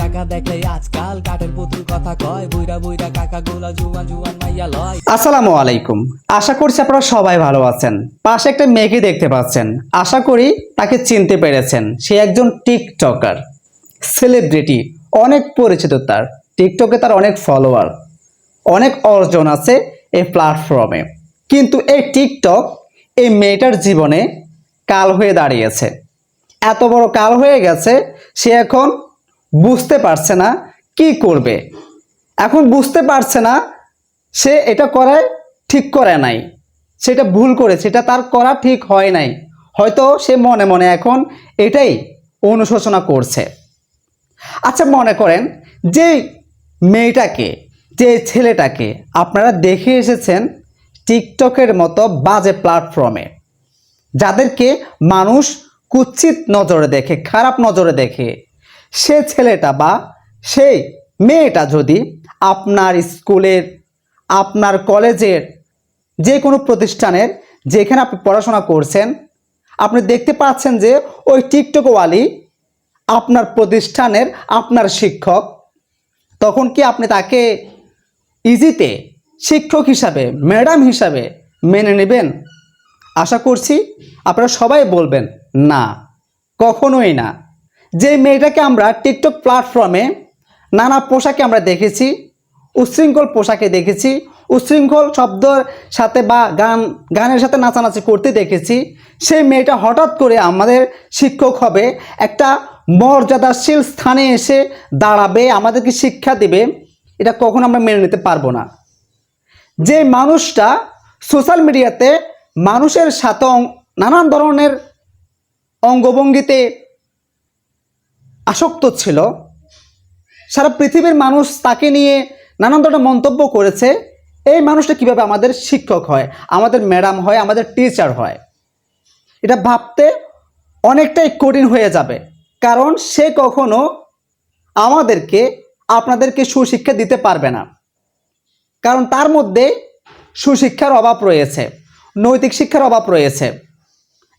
টাকা দেখলে আজকাল কাঠের পুতুল কথা কয়, বুইরা বুইরা কাকা গোলা জুয়ান জুয়ান মাইয়া লয়। আসসালামু আলাইকুম। আশা করছি আপনারা সবাই ভালো আছেন। পাশে একটা মেয়েকে দেখতে পাচ্ছেন। আশা করি তাকে চিনতে পেরেছেন। সে একজন টিকটকার, সেলিব্রিটি, অনেক পরিচিত তার। টিকটকে তার অনেক ফলোয়ার, অনেক অর্জন আছে এই প্ল্যাটফর্মে কিন্তু এই টিকটক, এই মেয়েটার জীবনে কাল হয়ে দাঁড়িয়েছে। এত বড় কাল হয়ে গেছে, সে এখন বুঝতে পারছে না কি করবে। এখন বুঝতে পারছে না সে এটা করায় ঠিক করে নাই, সেটা ভুল করেছে এটা তার করা ঠিক হয় নাই। হয়তো সে মনে মনে এখন এটাই অনুশোচনা করছে। আচ্ছা মনে করেন যে মেয়েটাকে, যে ছেলেটাকে আপনারা দেখে এসেছেন টিকটকের মতো বাজে প্ল্যাটফর্মে, যাদেরকে মানুষ কুৎসিত নজরে দেখে, খারাপ নজরে দেখে সে ছেলেটা বা সেই মেয়েটা যদি আপনার স্কুলের, আপনার কলেজের যে কোনো প্রতিষ্ঠানের যেখানে আপনি পড়াশোনা করছেন, আপনি দেখতে পাচ্ছেন যে ওই টিকটকওয়ালি আপনার প্রতিষ্ঠানের আপনার শিক্ষক, তখন কি আপনি তাকে ইজিতে শিক্ষক হিসাবে, ম্যাডাম হিসাবে মেনে নেবেন? আশা করছি আপনারা সবাই বলবেন, না, কখনোই না। যে মেয়েটাকে আমরা টিকটক প্ল্যাটফর্মে নানা পোশাকে আমরা দেখেছি, উচ্ছৃঙ্খল পোশাকে দেখেছি, উচ্ছৃঙ্খল শব্দর সাথে বা গান, গানের সাথে নাচানাচি করতে দেখেছি, সেই মেয়েটা হঠাৎ করে আমাদের শিক্ষক হবে, একটা মর্যাদাশীল স্থানে এসে দাঁড়াবে, আমাদেরকে শিক্ষা দেবে, এটা কখনো আমরা মেনে নিতে পারব না। যে মানুষটা সোশ্যাল মিডিয়াতে মানুষের সাথে নানান ধরনের অঙ্গভঙ্গিতে আসক্ত ছিল। সারা পৃথিবীর মানুষ তাকে নিয়ে নানান ধরনের মন্তব্য করেছে। এই মানুষটা কীভাবে আমাদের শিক্ষক হয়, আমাদের ম্যাডাম হয়, আমাদের টিচার হয়, এটা ভাবতে অনেকটাই কঠিন হয়ে যাবে। কারণ সে কখনো আমাদেরকে, আপনাদেরকে সুশিক্ষা দিতে পারবে না। কারণ তার মধ্যে সুশিক্ষার অভাব রয়েছে, নৈতিক শিক্ষার অভাব রয়েছে।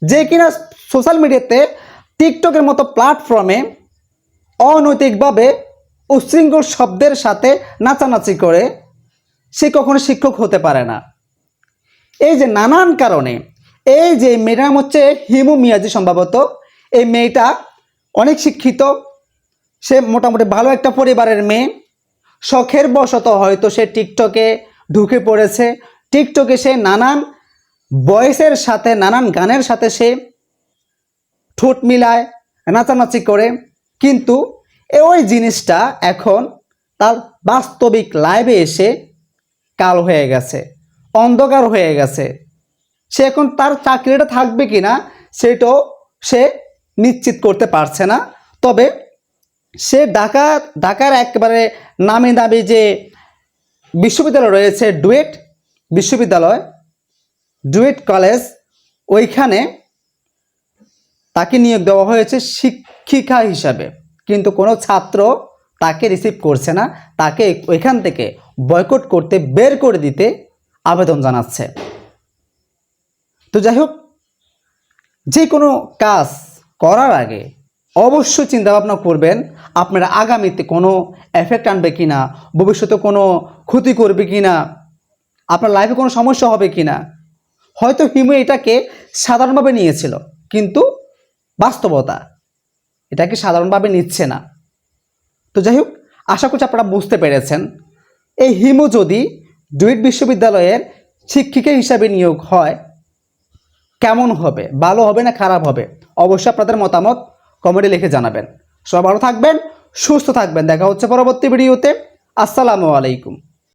যে কিনা সোশ্যাল মিডিয়াতে টিকটকের মতো প্ল্যাটফর্মে অনৈতিকভাবে উচ্ছৃঙ্খল শব্দের সাথে নাচানাচি করে সে কখনো শিক্ষক হতে পারে না। এই যে নানান কারণে, এই যে মেয়েটার নাম হচ্ছে হিমু মিয়াজি সম্ভবত, এই মেয়েটা অনেক শিক্ষিত, সে মোটামুটি ভালো একটা পরিবারের মেয়ে, শখের বশত হয়তো সে টিকটকে ঢুকে পড়েছে, টিকটকে সে নানান বয়সের সাথে, নানান গানের সাথে সে ঠোঁট মিলায়, নাচানাচি করে কিন্তু ওই জিনিসটা এখন তার বাস্তবিক লাইভে এসে কাল হয়ে গেছে, অন্ধকার হয়ে গেছে। সে এখন তার চাকরিটা থাকবে কি না সেটাও সে নিশ্চিত করতে পারছে না। তবে সে ঢাকা, ঢাকার একেবারে নামি দামি যে বিশ্ববিদ্যালয় রয়েছে, ডুয়েট বিশ্ববিদ্যালয়, ডুয়েট কলেজ, ওইখানে তাকে নিয়োগ দেওয়া হয়েছে শিক্ষিকা হিসাবে। কিন্তু কোনো ছাত্র তাকে রিসিভ করছে না, তাকে ওইখান থেকে বয়কট করতে বের করে দিতে আবেদন জানাচ্ছে। তো যাই হোক, যে কোনো কাজ করার আগে অবশ্যই চিন্তা ভাবনা করবেন, আপনারা আগামীতে কোনো এফেক্ট আনবে কি না ভবিষ্যতে কোনো ক্ষতি করবে কি না আপনার লাইফে কোনো সমস্যা হবে কি না হয়তো হিমু এটাকে সাধারণভাবে নিয়েছিল, কিন্তু বাস্তবতা। এটাকে সাধারণভাবে নিচ্ছে না। তো যাই হোক, আশা করছি আপনারা বুঝতে পেরেছেন। এই হিমু যদি ডুইট বিশ্ববিদ্যালয়ের শিক্ষিকা হিসাবে নিয়োগ হয়, কেমন হবে? ভালো হবে না খারাপ হবে? অবশ্যই আপনাদের মতামত কমেন্টে লিখে জানাবেন। সবাই ভালো থাকবেন, সুস্থ থাকবেন। দেখা হচ্ছে পরবর্তী ভিডিওতে। আসসালামু আলাইকুম।